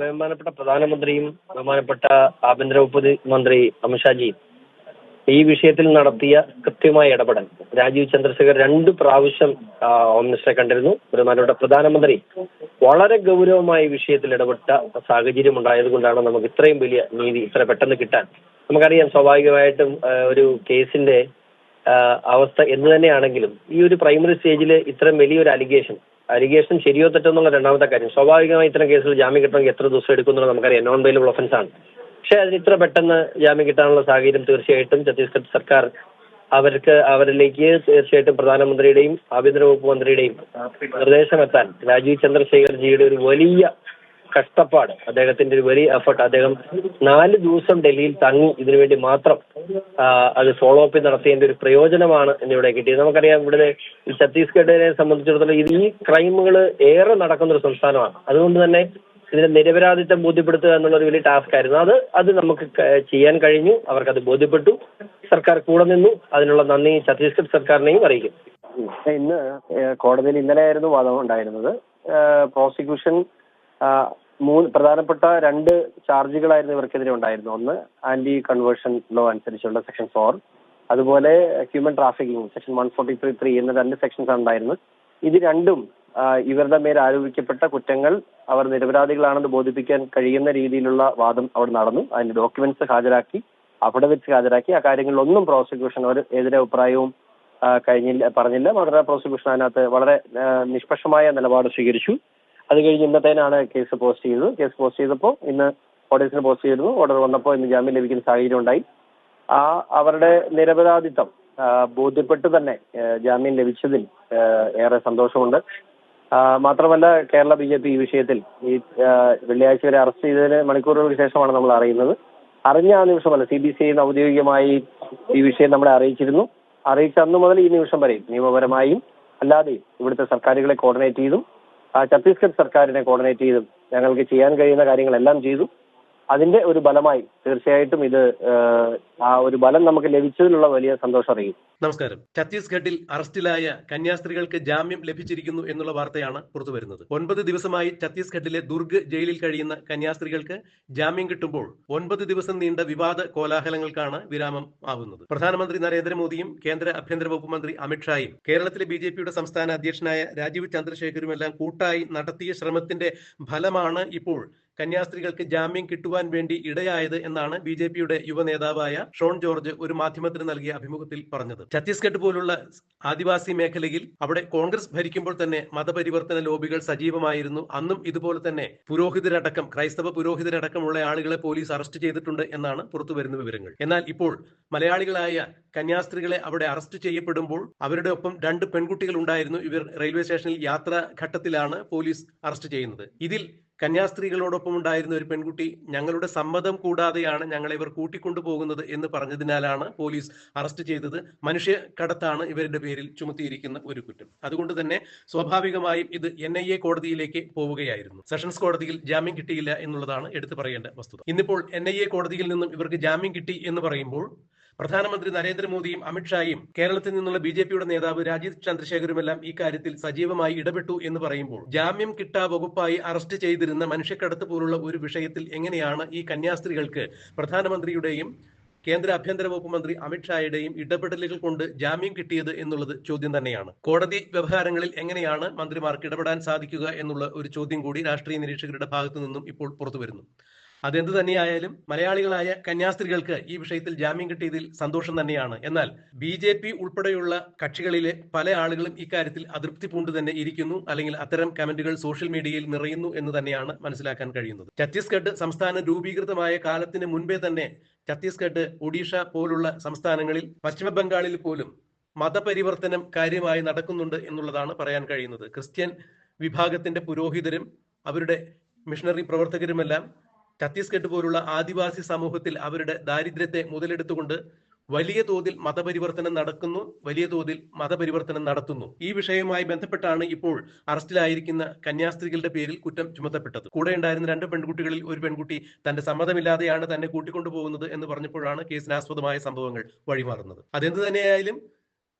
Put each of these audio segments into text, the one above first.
ബഹുമാനപ്പെട്ട പ്രധാനമന്ത്രിയും ബഹുമാനപ്പെട്ട ആഭ്യന്തര വകുപ്പ് മന്ത്രി അമിത്ഷാജിയും ഈ വിഷയത്തിൽ നടത്തിയ കൃത്യമായ ഇടപെടൽ. രാജീവ് ചന്ദ്രശേഖർ രണ്ട് പ്രാവശ്യം ഹോം മിനിസ്റ്ററെ കണ്ടിരുന്നു. ബഹുമാനപ്പെട്ട പ്രധാനമന്ത്രി വളരെ ഗൗരവമായ വിഷയത്തിൽ ഇടപെട്ട സാഹചര്യം ഉണ്ടായതുകൊണ്ടാണ് നമുക്ക് ഇത്രയും വലിയ നീതി ഇത്ര പെട്ടെന്ന് കിട്ടാൻ. നമുക്കറിയാം സ്വാഭാവികമായിട്ടും ഒരു കേസിന്റെ അവസ്ഥ എന്ത് തന്നെയാണെങ്കിലും ഈ ഒരു പ്രൈമറി സ്റ്റേജിൽ ഇത്രയും വലിയൊരു അലിഗേഷൻ അലിഗേഷൻ ശരിയോ തെറ്റോ എന്നുള്ള രണ്ടാമത്തെ കാര്യം. സ്വാഭാവികമായി ഇത്തരം കേസുകൾ ജാമ്യം കിട്ടണമെങ്കിൽ എത്ര ദിവസം എടുക്കുന്നുള്ളത് നമുക്കറിയാം. നോൺ ബെയിലബിൾ ഒഫൻസ് ആണ്. പക്ഷെ അതിന് ഇത്ര പെട്ടെന്ന് ജാമ്യം കിട്ടാനുള്ള സാഹചര്യം തീർച്ചയായിട്ടും ഛത്തീസ്ഗഡ് സർക്കാർ അവർക്ക് അവരിലേക്ക് തീർച്ചയായിട്ടും പ്രധാനമന്ത്രിയുടെയും ആഭ്യന്തര വകുപ്പ് മന്ത്രിയുടെയും നിർദ്ദേശം നിർദ്ദേശമെത്താൻ രാജീവ് ചന്ദ്രശേഖർജിയുടെ ഒരു വലിയ കഷ്ടപ്പാട്. അദ്ദേഹത്തിന്റെ ഒരു വലിയ എഫർട്ട് അദ്ദേഹം നാല് ദിവസം ഡൽഹിയിൽ തങ്ങി. ഇതിനുവേണ്ടി മാത്രം അത് ഫോളോ അപ്പ് നടത്തിയതിന്റെ ഒരു പ്രയോജനമാണ് എന്നിവിടെ കിട്ടിയത്. നമുക്കറിയാം ഇവിടെ ഛത്തീസ്ഗഡിനെ സംബന്ധിച്ചിടത്തോളം ഈ ക്രൈമുകൾ ഏറെ നടക്കുന്ന ഒരു സംസ്ഥാനമാണ്. അതുകൊണ്ട് തന്നെ ഇതിന്റെ നിരപരാധിത്വം ബോധ്യപ്പെടുത്തുക എന്നുള്ള ഒരു വലിയ ടാസ്ക് ആയിരുന്നു. അത് അത് നമുക്ക് ചെയ്യാൻ കഴിഞ്ഞു. അവർക്കത് ബോധ്യപ്പെട്ടു. സർക്കാർ കൂടെ നിന്നു. അതിനുള്ള നന്ദി ഛത്തീസ്ഗഡ് സർക്കാരിനെയും അറിയിക്കും ഇന്ന് കോടതിയിൽ ഇന്നലെയായിരുന്നു വാദം ഉണ്ടായിരുന്നത് പ്രോസിക്യൂഷൻ മൂന്ന് പ്രധാനപ്പെട്ട രണ്ട് ചാർജുകളായിരുന്നു ഇവർക്കെതിരെ ഉണ്ടായിരുന്നത്. ഒന്ന് ആന്റി കൺവേർഷൻ ലോ അനുസരിച്ചുള്ള സെക്ഷൻ ഫോർ അതുപോലെ human trafficking section one forty three three എന്ന രണ്ട് സെക്ഷൻസ് ഉണ്ടായിരുന്നു ഇത് രണ്ടും ഇവരുടെ മേൽ ആരോപിക്കപ്പെട്ട കുറ്റങ്ങൾ അവർ നിരപരാധികളാണെന്ന് ബോധിപ്പിക്കാൻ കഴിയുന്ന രീതിയിലുള്ള വാദം അവിടെ നടന്നു. അതിന്റെ ഡോക്യുമെന്റ്സ് ഹാജരാക്കി വെച്ച് ഹാജരാക്കി. ആ കാര്യങ്ങളിലൊന്നും പ്രോസിക്യൂഷൻ അവർ എതിരെ അഭിപ്രായവും കഴിഞ്ഞില്ല പറഞ്ഞില്ല. വളരെ പ്രോസിക്യൂഷൻ അതിനകത്ത് വളരെ നിഷ്പക്ഷമായ നിലപാട് സ്വീകരിച്ചു. അത് കഴിഞ്ഞ് ഇന്നത്തേനാണ് കേസ് പോസ്റ്റ് ചെയ്തത്. കേസ് പോസ്റ്റ് ചെയ്തപ്പോൾ ഇന്ന് ഓർഡേഴ്സിന് പോസ്റ്റ് ചെയ്തിരുന്നു. ഓർഡർ വന്നപ്പോൾ ഇന്ന് ജാമ്യം ലഭിക്കുന്ന സാഹചര്യം ഉണ്ടായി. ആ അവരുടെ നിരപരാധിത്വം ബോധ്യപ്പെട്ട് തന്നെ ജാമ്യം ലഭിച്ചതിൽ ഏറെ സന്തോഷമുണ്ട്. മാത്രമല്ല കേരള ബി ജെ പി ഈ വിഷയത്തിൽ ഈ വെള്ളിയാഴ്ച വരെ അറസ്റ്റ് ചെയ്തതിന് മണിക്കൂറുകൾക്ക് ശേഷമാണ് നമ്മൾ അറിയുന്നത്. അറിഞ്ഞ ആ നിമിഷമല്ല സി ബി സി ഐ ഔദ്യോഗികമായി ഈ വിഷയം നമ്മളെ അറിയിച്ചിരുന്നു. അറിയിച്ച അന്ന് മുതൽ ഈ നിമിഷം വരെയും നിയമപരമായും അല്ലാതെയും ഇവിടുത്തെ സർക്കാരുകളെ കോർഡിനേറ്റ് ചെയ്തും ഛത്തീസ്ഗഡ് സർക്കാരിനെ കോർഡിനേറ്റ് ചെയ്തും ഞങ്ങൾക്ക് ചെയ്യാൻ കഴിയുന്ന കാര്യങ്ങളെല്ലാം ചെയ്തു അതിന്റെ ഒരു ഫലമായി തീർച്ചയായിട്ടും ഇത് ആ, ഒരു ബലം നമുക്ക് ലഭിച്ചതിലുള്ള വലിയ സന്തോഷം അറിയും. നമസ്കാരം. ഛത്തീസ്ഗഡിൽ അറസ്റ്റിലായ കന്യാസ്ത്രീകൾക്ക് ജാമ്യം ലഭിച്ചിരിക്കുന്നു എന്നുള്ള വാർത്തയാണ് പുറത്തു വരുന്നത്. ഒൻപത് ദിവസമായി ഛത്തീസ്ഗഡിലെ ദുർഗ് ജയിലിൽ കഴിയുന്ന കന്യാസ്ത്രീകൾക്ക് ജാമ്യം കിട്ടുമ്പോൾ ഒൻപത് ദിവസം നീണ്ട വിവാദ കോലാഹലങ്ങൾക്കാണ് വിരാമം ആവുന്നത്. പ്രധാനമന്ത്രി നരേന്ദ്രമോദിയും കേന്ദ്ര ആഭ്യന്തര വകുപ്പ് മന്ത്രി അമിത്ഷായും കേരളത്തിലെ ബി ജെ പിയുടെ സംസ്ഥാന അധ്യക്ഷനായ രാജീവ് ചന്ദ്രശേഖരുമെല്ലാം കൂട്ടായി നടത്തിയ ശ്രമത്തിന്റെ ഫലമാണ് ഇപ്പോൾ കന്യാസ്ത്രീകൾക്ക് ജാമ്യം കിട്ടുവാൻ വേണ്ടി ഇടയായത് എന്നാണ് ബി ജെ പിയുടെ യുവ നേതാവായ ഷോൺ ജോർജ് ഒരു മാധ്യമത്തിന് നൽകിയ അഭിമുഖത്തിൽ പറഞ്ഞത്. ഛത്തീസ്ഗഡ് പോലുള്ള ആദിവാസി മേഖലയിൽ അവിടെ കോൺഗ്രസ് ഭരിക്കുമ്പോൾ തന്നെ മതപരിവർത്തന ലോബികൾ സജീവമായിരുന്നു. അന്നും ഇതുപോലെ തന്നെ പുരോഹിതരടക്കം ക്രൈസ്തവ പുരോഹിതരടക്കമുള്ള ആളുകളെ പോലീസ് അറസ്റ്റ് ചെയ്തിട്ടുണ്ട് എന്നാണ് പുറത്തുവരുന്ന വിവരങ്ങൾ. എന്നാൽ ഇപ്പോൾ മലയാളികളായ കന്യാസ്ത്രീകളെ അവിടെ അറസ്റ്റ് ചെയ്യപ്പെടുമ്പോൾ അവരുടെ ഒപ്പം രണ്ട് പെൺകുട്ടികൾ ഉണ്ടായിരുന്നു. ഇവർ റെയിൽവേ സ്റ്റേഷനിൽ യാത്രാ ഘട്ടത്തിലാണ് പോലീസ് അറസ്റ്റ് ചെയ്യുന്നത്. ഇതിൽ കന്യാസ്ത്രീകളോടൊപ്പം ഉണ്ടായിരുന്ന ഒരു പെൺകുട്ടി ഞങ്ങളുടെ സമ്മതം കൂടാതെയാണ് ഞങ്ങളെ ഇവർ കൂട്ടിക്കൊണ്ടുപോകുന്നത് എന്ന് പറഞ്ഞതിനാലാണ് പോലീസ് അറസ്റ്റ് ചെയ്തത്. മനുഷ്യ കടത്താണ് ഇവരുടെ പേരിൽ ചുമത്തിയിരിക്കുന്ന ഒരു കുറ്റം. അതുകൊണ്ട് തന്നെ സ്വാഭാവികമായും ഇത് എൻ ഐ എ കോടതിയിലേക്ക് പോവുകയായിരുന്നു. സെഷൻസ് കോടതിയിൽ ജാമ്യം കിട്ടിയില്ല എന്നുള്ളതാണ് എടുത്തു പറയേണ്ട വസ്തുത. ഇന്നിപ്പോൾ എൻ ഐ എ കോടതിയിൽ നിന്നും ഇവർക്ക് ജാമ്യം കിട്ടി എന്ന് പറയുമ്പോൾ പ്രധാനമന്ത്രി നരേന്ദ്രമോദിയും അമിത്ഷായും കേരളത്തിൽ നിന്നുള്ള ബി ജെ പിയുടെ നേതാവ് രാജീവ് ചന്ദ്രശേഖരുമെല്ലാം ഈ കാര്യത്തിൽ സജീവമായി ഇടപെട്ടു എന്ന് പറയുമ്പോൾ ജാമ്യം കിട്ടാ വകുപ്പായി അറസ്റ്റ് ചെയ്തിരുന്ന മനുഷ്യക്കടത്ത് പോലുള്ള ഒരു വിഷയത്തിൽ എങ്ങനെയാണ് ഈ കന്യാസ്ത്രീകൾക്ക് പ്രധാനമന്ത്രിയുടെയും കേന്ദ്ര ആഭ്യന്തര വകുപ്പ് മന്ത്രി അമിത്ഷായുടെയും ഇടപെടലുകൾ കൊണ്ട് ജാമ്യം കിട്ടിയത് എന്നുള്ളത് ചോദ്യം തന്നെയാണ്. കോടതി വ്യവഹാരങ്ങളിൽ എങ്ങനെയാണ് മന്ത്രിമാർക്ക് ഇടപെടാൻ സാധിക്കുക എന്നുള്ള ഒരു ചോദ്യം കൂടി രാഷ്ട്രീയ നിരീക്ഷകരുടെ ഭാഗത്തു നിന്നും ഇപ്പോൾ പുറത്തു വരുന്നു അതെന്ത് തന്നെയായാലും മലയാളികളായ കന്യാസ്ത്രീകൾക്ക് ഈ വിഷയത്തിൽ ജാമ്യം കിട്ടിയതിൽ സന്തോഷം തന്നെയാണ്. എന്നാൽ ബി ജെ പി ഉൾപ്പെടെയുള്ള കക്ഷികളിലെ പല ആളുകളും ഇക്കാര്യത്തിൽ അതൃപ്തി പൂണ്ട് തന്നെ ഇരിക്കുന്നു അല്ലെങ്കിൽ അത്തരം കമന്റുകൾ സോഷ്യൽ മീഡിയയിൽ നിറയുന്നു എന്ന് തന്നെയാണ് മനസ്സിലാക്കാൻ കഴിയുന്നത്. ഛത്തീസ്ഗഡ് സംസ്ഥാനം രൂപീകൃതമായ കാലത്തിന് മുൻപേ തന്നെ ഛത്തീസ്ഗഡ് ഒഡീഷ പോലുള്ള സംസ്ഥാനങ്ങളിൽ പശ്ചിമ ബംഗാളിൽ പോലും മതപരിവർത്തനം കാര്യമായി നടക്കുന്നുണ്ട് എന്നുള്ളതാണ് പറയാൻ കഴിയുന്നത്. ക്രിസ്ത്യൻ വിഭാഗത്തിന്റെ പുരോഹിതരും അവരുടെ മിഷണറി പ്രവർത്തകരുമെല്ലാം ഛത്തീസ്ഗഡ് പോലുള്ള ആദിവാസി സമൂഹത്തിൽ അവരുടെ ദാരിദ്ര്യത്തെ മുതലെടുത്തുകൊണ്ട് വലിയ തോതിൽ മതപരിവർത്തനം നടക്കുന്നു വലിയ തോതിൽ മതപരിവർത്തനം നടത്തുന്നു. ഈ വിഷയവുമായി ബന്ധപ്പെട്ടാണ് ഇപ്പോൾ അറസ്റ്റിലായിരിക്കുന്ന കന്യാസ്ത്രീകളുടെ പേരിൽ കുറ്റം ചുമത്തപ്പെട്ടത്. കൂടെ ഉണ്ടായിരുന്ന രണ്ട് പെൺകുട്ടികളിൽ ഒരു പെൺകുട്ടി തന്റെ സമ്മതമില്ലാതെയാണ് തന്നെ കൂട്ടിക്കൊണ്ടുപോകുന്നത് എന്ന് പറഞ്ഞപ്പോഴാണ് കേസിനാസ്പദമായ സംഭവങ്ങൾ വഴിമാറുന്നത്. അതെന്ത് തന്നെയായാലും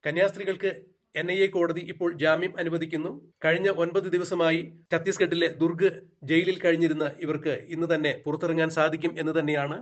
കന്യാസ്ത്രീകൾക്ക് എൻ ഐ എ കോടതി ഇപ്പോൾ ജാമ്യം അനുവദിക്കുന്നു. കഴിഞ്ഞ ഒൻപത് ദിവസമായി ഛത്തീസ്ഗഡിലെ ദുർഗ് ജയിലിൽ കഴിഞ്ഞിരുന്ന ഇവർക്ക് ഇന്ന് തന്നെ പുറത്തിറങ്ങാൻ സാധിക്കും എന്ന് തന്നെയാണ്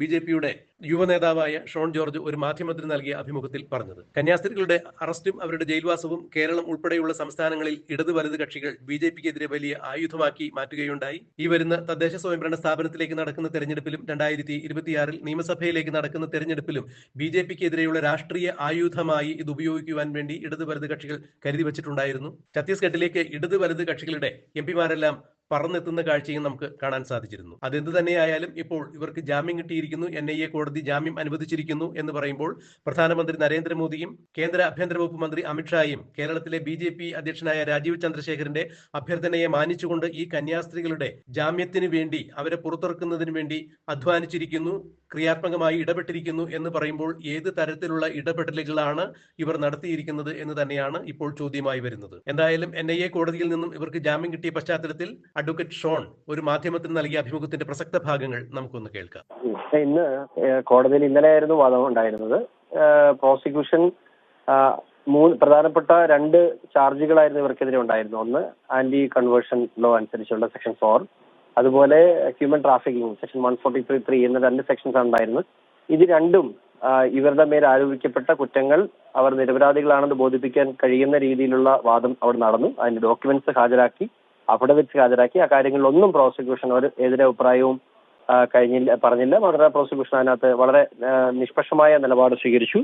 ബി ജെ പിയുടെ യുവനേതാവായ ഷോൺ ജോർജ് ഒരു മാധ്യമത്തിന് നൽകിയ അഭിമുഖത്തിൽ പറഞ്ഞത്. കന്യാസ്ത്രീകളുടെ അറസ്റ്റും അവരുടെ ജയിൽവാസവും കേരളം ഉൾപ്പെടെയുള്ള സംസ്ഥാനങ്ങളിൽ ഇടത് വലത് കക്ഷികൾ ബി ജെ പിക്കെതിരെ വലിയ ആയുധമാക്കി മാറ്റുകയുണ്ടായി. ഈ വരുന്ന തദ്ദേശ സ്വയംഭരണ സ്ഥാപനത്തിലേക്ക് നടക്കുന്ന തെരഞ്ഞെടുപ്പിലും രണ്ടായിരത്തി ഇരുപത്തിയാറിൽ നിയമസഭയിലേക്ക് നടക്കുന്ന തെരഞ്ഞെടുപ്പിലും ബി ജെ പിക്കെതിരെയുള്ള രാഷ്ട്രീയ ആയുധമായി ഇത് ഉപയോഗിക്കുവാൻ വേണ്ടി ഇടത് വലത് കക്ഷികൾ കരുതി വച്ചിട്ടുണ്ടായിരുന്നു ഛത്തീസ്ഗഡിലേക്ക് ഇടത് വലത് കക്ഷികളുടെ എം പിമാരെല്ലാം പറന്നെത്തുന്ന കാഴ്ചയും നമുക്ക് കാണാൻ സാധിച്ചിരുന്നു. അതെന്ത് തന്നെയായാലും ഇപ്പോൾ ഇവർക്ക് ജാമ്യം കിട്ടിയിരിക്കുന്നു. എൻ ഐ എ കോടതി ജാമ്യം അനുവദിച്ചിരിക്കുന്നു എന്ന് പറയുമ്പോൾ പ്രധാനമന്ത്രി നരേന്ദ്രമോദിയും കേന്ദ്ര ആഭ്യന്തര വകുപ്പ് മന്ത്രി അമിത്ഷായും കേരളത്തിലെ ബി ജെ പി അധ്യക്ഷനായ രാജീവ് ചന്ദ്രശേഖരന്റെ അഭ്യർത്ഥനയെ മാനിച്ചുകൊണ്ട് ഈ കന്യാസ്ത്രീകളുടെ ജാമ്യത്തിന് വേണ്ടി അവരെ പുറത്തിറക്കുന്നതിന് വേണ്ടി അധ്വാനിച്ചിരിക്കുന്നു ക്രിയാത്മകമായി ഇടപെട്ടിരിക്കുന്നു എന്ന് പറയുമ്പോൾ ഏത് തരത്തിലുള്ള ഇടപെടലുകളാണ് ഇവർ നടത്തിയിരിക്കുന്നത് എന്ന് തന്നെയാണ് ഇപ്പോൾ ചോദ്യമായി വരുന്നത്. എന്തായാലും എൻ കോടതിയിൽ നിന്നും ഇവർക്ക് ജാമ്യം കിട്ടിയ പശ്ചാത്തലത്തിൽ അഡ്വക്കേറ്റ് ഷോൺ ഒരു മാധ്യമത്തിന് നൽകിയ അഭിമുഖത്തിന്റെ പ്രസക്ത ഭാഗങ്ങൾ നമുക്കൊന്ന് കേൾക്കാം. ഇന്ന് കോടതിയിൽ ഇന്നലെ ആയിരുന്നു വാദം ഉണ്ടായിരുന്നത് പ്രോസിക്യൂഷൻ മൂന്ന് പ്രധാനപ്പെട്ട രണ്ട് ചാർജുകളായിരുന്നു ഇവർക്കെതിരെ ഉണ്ടായിരുന്നു ഒന്ന് ആന്റി കൺവേർഷൻ ലോ അനുസരിച്ചുള്ള സെക്ഷൻ ഫോർ അതുപോലെ human trafficking section one forty three three എന്ന രണ്ട് സെക്ഷൻസ് ഉണ്ടായിരുന്നു ഇത് രണ്ടും ഇവരുടെ മേൽ ആരോപിക്കപ്പെട്ട കുറ്റങ്ങൾ അവർ നിരപരാധികളാണെന്ന് ബോധിപ്പിക്കാൻ കഴിയുന്ന രീതിയിലുള്ള വാദം അവിടെ നടന്നു. അതിന്റെ ഡോക്യുമെന്റ്സ് ഹാജരാക്കി വെച്ച് ഹാജരാക്കി ആ കാര്യങ്ങളിലൊന്നും പ്രോസിക്യൂഷൻ ഒരു എതിരെ അഭിപ്രായവും ആ, കഴിഞ്ഞില്ല പറഞ്ഞില്ല. വളരെ പ്രോസിക്യൂഷൻ അതിനകത്ത് വളരെ നിഷ്പക്ഷമായ നിലപാട് സ്വീകരിച്ചു.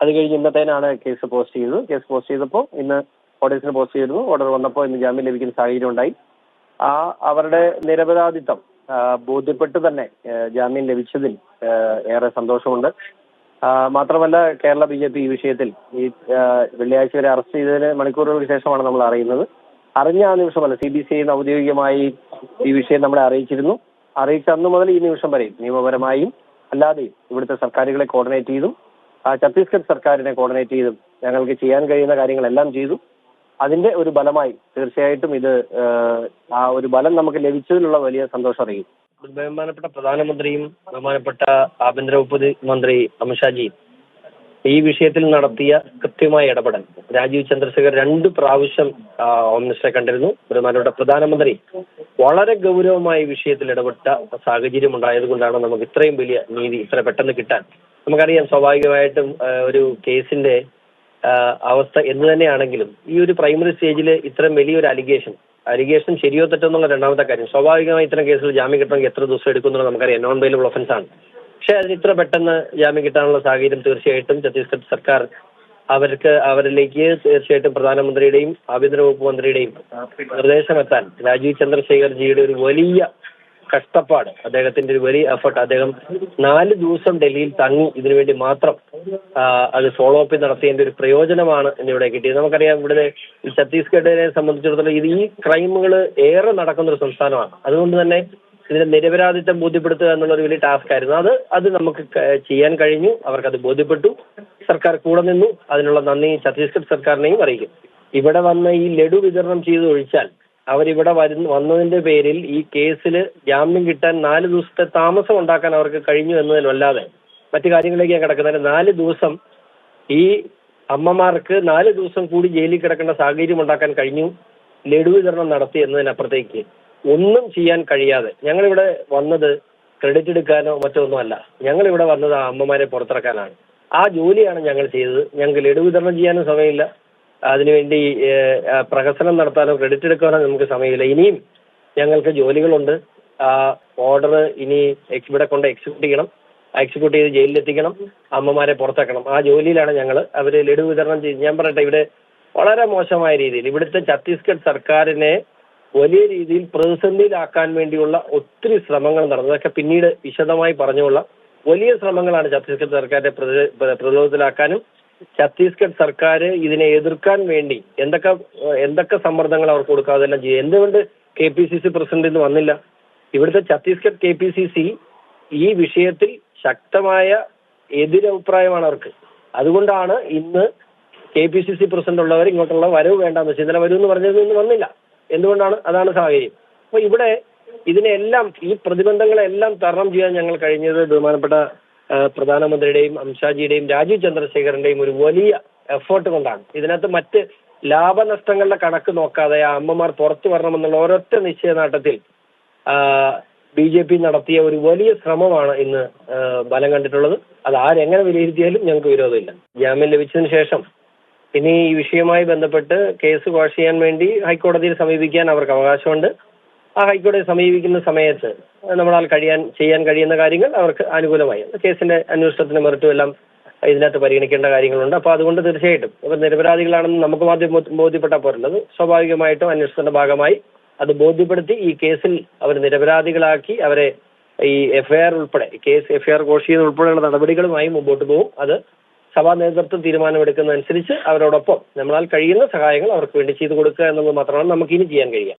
അത് കഴിഞ്ഞ് ഇന്നത്തേനാണ് കേസ് പോസ്റ്റ് ചെയ്തത്. കേസ് പോസ്റ്റ് ചെയ്തപ്പോൾ ഇന്ന് ഓർഡേഴ്സിന് പോസ്റ്റ് ചെയ്തിരുന്നു. ഓർഡർ വന്നപ്പോൾ ഇന്ന് ജാമ്യം ലഭിക്കുന്ന സാഹചര്യം ഉണ്ടായി. ആ അവരുടെ നിരപരാധിത്വം ബോധ്യപ്പെട്ട് തന്നെ ജാമ്യം ലഭിച്ചതിൽ ഏറെ സന്തോഷമുണ്ട്. മാത്രമല്ല കേരള ബി ജെ പി ഈ വിഷയത്തിൽ ഈ വെള്ളിയാഴ്ച വരെ അറസ്റ്റ് ചെയ്തതിന് മണിക്കൂറുകൾക്ക് ശേഷമാണ് നമ്മൾ അറിയുന്നത്. അറിഞ്ഞ ആ നിമിഷമല്ല. സി ബി സി ഐ ഔദ്യോഗികമായി ഈ വിഷയം നമ്മളെ അറിയിച്ചിരുന്നു. അറിയിച്ച അന്ന് മുതൽ ഈ നിമിഷം വരെ നിയമപരമായും അല്ലാതെയും ഇവിടുത്തെ സർക്കാരുകളെ കോർഡിനേറ്റ് ചെയ്തും ഛത്തീസ്ഗഡ് സർക്കാരിനെ കോർഡിനേറ്റ് ചെയ്തും ഞങ്ങൾക്ക് ചെയ്യാൻ കഴിയുന്ന കാര്യങ്ങളെല്ലാം ചെയ്തു. അതിന്റെ ഒരു ഫലമായി തീർച്ചയായിട്ടും ഇത് ആ ഒരു ബലം നമുക്ക് ലഭിച്ചതിലുള്ള വലിയ സന്തോഷം അറിയും ബഹുമാനപ്പെട്ട പ്രധാനമന്ത്രിയും ബഹുമാനപ്പെട്ട ആഭ്യന്തര വകുപ്പ് മന്ത്രി അമിത്ഷാജി ഈ വിഷയത്തിൽ നടത്തിയ കൃത്യമായ ഇടപെടൽ. രാജീവ് ചന്ദ്രശേഖർ രണ്ട് പ്രാവശ്യം ഒന്നിച്ചെ കണ്ടിരുന്നു. ഒരു പ്രധാനമന്ത്രി വളരെ ഗൗരവമായ വിഷയത്തിൽ ഇടപെട്ട സാഹചര്യം ഉണ്ടായതുകൊണ്ടാണ് നമുക്ക് ഇത്രയും വലിയ നീതി ഇത്ര പെട്ടെന്ന് കിട്ടാൻ. നമുക്കറിയാം സ്വാഭാവികമായിട്ടും ഒരു കേസിന്റെ അവസ്ഥ എന്ന് തന്നെയാണെങ്കിലും ഈ ഒരു പ്രൈമറി സ്റ്റേജിൽ ഇത്രയും വലിയൊരു അലിഗേഷൻ അലിഗേഷൻ ശരിയോ തെറ്റോ എന്നുള്ള രണ്ടാമത്തെ കാര്യം. സ്വാഭാവികമായി ഇത്തരം കേസിൽ ജാമ്യം കിട്ടണമെങ്കിൽ എത്ര ദിവസം എടുക്കുന്നുള്ളത് നമുക്കറിയാം. നോൺ ബെയിലബിൾ ഒഫൻസ് ആണ്. പക്ഷേ അതിന് ഇത്ര പെട്ടെന്ന് ജാമ്യം കിട്ടാനുള്ള സാഹചര്യം തീർച്ചയായിട്ടും ഛത്തീസ്ഗഡ് സർക്കാർ അവർക്ക് അവരിലേക്ക് തീർച്ചയായിട്ടും പ്രധാനമന്ത്രിയുടെയും ആഭ്യന്തര വകുപ്പ് മന്ത്രിയുടെയും നിർദ്ദേശമെത്താൻ രാജീവ് ചന്ദ്രശേഖർ ജിയുടെ ഒരു വലിയ കഷ്ടപ്പാട് അദ്ദേഹത്തിന്റെ ഒരു വലിയ എഫർട്ട് അദ്ദേഹം നാല് ദിവസം ഡൽഹിയിൽ തങ്ങി. ഇതിനുവേണ്ടി മാത്രം അത് ഫോളോ അപ്പ് നടത്തിയതിന്റെ ഒരു പ്രയോജനമാണ് ഇവിടെ കിട്ടിയത്. നമുക്കറിയാം ഇവിടെ ഛത്തീസ്ഗഡിനെ സംബന്ധിച്ചിടത്തോളം ഇത് ഈ ക്രൈമുകൾ ഏറെ നടക്കുന്ന ഒരു സംസ്ഥാനമാണ്. അതുകൊണ്ട് തന്നെ ഇതിന്റെ നിരപരാധിത്വം ബോധ്യപ്പെടുത്തുക എന്നുള്ള ഒരു വലിയ ടാസ്ക് ആയിരുന്നു. അത് അത് നമുക്ക് ചെയ്യാൻ കഴിഞ്ഞു. അവർക്കത് ബോധ്യപ്പെട്ടു. സർക്കാർ കൂടെ നിന്നു. അതിനുള്ള നന്ദി ഛത്തീസ്ഗഡ് സർക്കാരിനെയും അറിയിക്കും. ഇവിടെ വന്ന ഈ ലഡു വിതരണം ചെയ്ത് ഒഴിച്ചാൽ അവരിവിടെ വരുന്ന വന്നതിന്റെ പേരിൽ ഈ കേസിൽ ജാമ്യം കിട്ടാൻ നാല് ദിവസത്തെ താമസം ഉണ്ടാക്കാൻ അവർക്ക് കഴിഞ്ഞു എന്നതിലല്ലാതെ മറ്റു കാര്യങ്ങളിലേക്ക് ഞാൻ കിടക്കുന്നതിന് നാല് ദിവസം ഈ അമ്മമാർക്ക് നാല് ദിവസം കൂടി ജയിലിൽ കിടക്കേണ്ട സാഹചര്യം ഉണ്ടാക്കാൻ കഴിഞ്ഞു. ലഡു വിതരണം നടത്തി എന്നതിനപ്പുറത്തേക്ക് ഒന്നും ചെയ്യാൻ കഴിയാതെ ഞങ്ങളിവിടെ വന്നത് ക്രെഡിറ്റ് എടുക്കാനോ മറ്റോ ഒന്നുമല്ല ഞങ്ങളിവിടെ വന്നത് ആ അമ്മമാരെ പുറത്തിറക്കാനാണ്. ആ ജോലിയാണ് ഞങ്ങൾ ചെയ്തത്. ഞങ്ങൾക്ക് ലഡു വിതരണം ചെയ്യാനും സമയമില്ല. അതിനുവേണ്ടി പ്രഹസനം നടത്താനോ ക്രെഡിറ്റ് എടുക്കാനോ നമുക്ക് സമയമില്ല. ഇനിയും ഞങ്ങൾക്ക് ജോലികളുണ്ട്. ആ ഓർഡർ ഇനി ഇവിടെ കൊണ്ട് എക്സിക്യൂട്ട് ചെയ്യണം. എക്സിക്യൂട്ട് ചെയ്ത് ജയിലിലെത്തിക്കണം. അമ്മമാരെ പുറത്താക്കണം. ആ ജോലിയിലാണ് ഞങ്ങൾ അവർ ലഡു വിതരണം ചെയ്ത് ഞാൻ പറയട്ടെ ഇവിടെ വളരെ മോശമായ രീതിയിൽ ഇവിടുത്തെ ഛത്തീസ്ഗഡ് സർക്കാരിനെ വലിയ രീതിയിൽ പ്രതിസന്ധിയിലാക്കാൻ വേണ്ടിയുള്ള ഒത്തിരി ശ്രമങ്ങൾ നടന്നു. അതൊക്കെ പിന്നീട് വിശദമായി പറഞ്ഞുള്ള വലിയ ശ്രമങ്ങളാണ് ഛത്തീസ്ഗഡ് സർക്കാരിനെ പ്രതി- പ്രതിരോധത്തിലാക്കാനും ഛത്തീസ്ഗഡ് സർക്കാർ ഇതിനെ എതിർക്കാൻ വേണ്ടി എന്തൊക്കെ എന്തൊക്കെ സമ്മർദ്ദങ്ങൾ അവർക്ക് കൊടുക്കുക അതെല്ലാം ചെയ്യുക എന്തുകൊണ്ട് K P C C president ഇന്ന് വന്നില്ല? ഇവിടുത്തെ Chhattisgarh K P C C ഈ വിഷയത്തിൽ ശക്തമായ എതിരഭിപ്രായമാണ് അവർക്ക്. അതുകൊണ്ടാണ് ഇന്ന് K P C C president ഉള്ളവർ ഇങ്ങോട്ടുള്ള വരവ് വേണ്ടെന്ന് വെച്ചാൽ ഇന്നലെ വരും എന്ന് പറഞ്ഞത് ഇന്ന് വന്നില്ല. എന്തുകൊണ്ടാണ്? അതാണ് സാഹചര്യം. അപ്പൊ ഇവിടെ ഇതിനെല്ലാം ഈ പ്രതിബന്ധങ്ങളെല്ലാം തരണം ചെയ്യാൻ ഞങ്ങൾ കഴിഞ്ഞത് ബഹുമാനപ്പെട്ട പ്രധാനമന്ത്രിയുടെയും അംഷാജിയുടെയും രാജീവ് ചന്ദ്രശേഖരന്റെയും ഒരു വലിയ എഫേർട്ട് കൊണ്ടാണ്. ഇതിനകത്ത് മറ്റ് ലാഭനഷ്ടങ്ങളുടെ കണക്ക് നോക്കാതെ ആ അമ്മമാർ പുറത്തു വരണമെന്നുള്ള ഒരൊറ്റ നിശ്ചയനാട്ടത്തിൽ ബി ജെ പി നടത്തിയ ഒരു വലിയ ശ്രമമാണ് ഇന്ന് ബലം കണ്ടിട്ടുള്ളത്. അത് ആരെങ്ങനെ വിലയിരുത്തിയാലും ഞങ്ങൾക്ക് വിരോധമില്ല. ജാമ്യം ലഭിച്ചതിന് ശേഷം ഇനി ഈ വിഷയവുമായി ബന്ധപ്പെട്ട് കേസ് വാഷ് ചെയ്യാൻ വേണ്ടി ഹൈക്കോടതിയിൽ സമീപിക്കാൻ അവർക്ക് അവകാശമുണ്ട്. ആ ഹൈക്കോടതിയെ സമീപിക്കുന്ന സമയത്ത് നമ്മളാൽ കഴിയാൻ ചെയ്യാൻ കഴിയുന്ന കാര്യങ്ങൾ അവർക്ക് അനുകൂലമായി. കേസിന്റെ അന്വേഷണത്തിന് മെറിറ്റും എല്ലാം ഇതിനകത്ത് പരിഗണിക്കേണ്ട കാര്യങ്ങളുണ്ട്. അപ്പൊ അതുകൊണ്ട് തീർച്ചയായിട്ടും ഇവർ നിരപരാധികളാണെന്ന് നമുക്ക് ആദ്യം ബോധ്യ- ബോധ്യപ്പെട്ടാൽ പോരുന്നത് സ്വാഭാവികമായിട്ടും അന്വേഷണത്തിന്റെ ഭാഗമായി അത് ബോധ്യപ്പെടുത്തി ഈ കേസിൽ അവർ നിരപരാധികളാക്കി അവരെ ഈ എഫ്ഐആർ ഉൾപ്പെടെ കേസ് എഫ്ഐആർ ചെയ്യുന്ന ഉൾപ്പെടെയുള്ള നടപടികളുമായി മുമ്പോട്ട് പോകും അത് സഭാ നേതൃത്വം തീരുമാനമെടുക്കുന്നതനുസരിച്ച് അവരോടൊപ്പം നമ്മളാൽ കഴിയുന്ന സഹായങ്ങൾ അവർക്ക് വേണ്ടി ചെയ്തു കൊടുക്കുക എന്നുള്ളത് മാത്രമാണ് നമുക്ക് ഇനി ചെയ്യാൻ കഴിയുക.